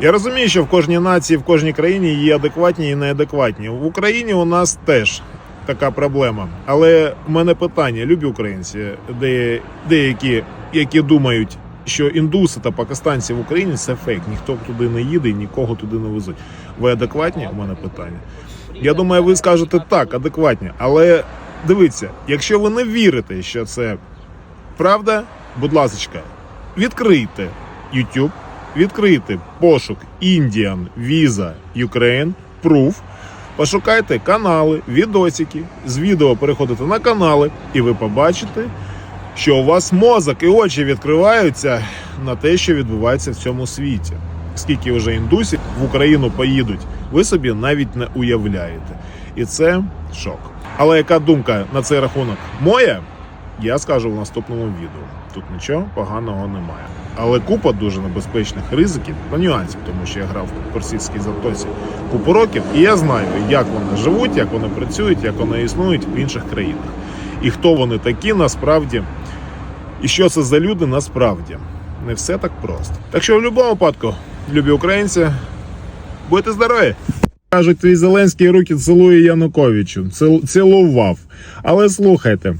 Я розумію, що в кожній нації, в кожній країні є адекватні і неадекватні. В Україні у нас теж така проблема. Але в мене питання, любі українці, де деякі, які думають, що індуси та пакистанці в Україні це фейк. Ніхто туди не їде нікого туди не везуть. Ви адекватні? У мене питання. Я думаю, ви скажете так, адекватні. Але дивіться, якщо ви не вірите, що це правда, будь ласка, відкрийте YouTube, відкрийте пошук Indian Visa Ukraine Proof, пошукайте канали, відосики, з відео переходите на канали, і ви побачите, що у вас мозок і очі відкриваються на те, що відбувається в цьому світі. Скільки вже індусів в Україну поїдуть, ви собі навіть не уявляєте. І це шок. Але яка думка на цей рахунок моя, я скажу в наступному відео. Тут нічого поганого немає. Але купа дуже небезпечних ризиків та нюансів, тому що я грав в персидській затоці купу років, і я знаю, як вони живуть, як вони працюють, як вони існують в інших країнах. І хто вони такі насправді, і що це за люди насправді. Не все так просто. Так що в будь-якому випадку, любі українці, будьте здорові! Кажуть, твій Зеленський руки цілує Януковичу. Цілував. Але слухайте,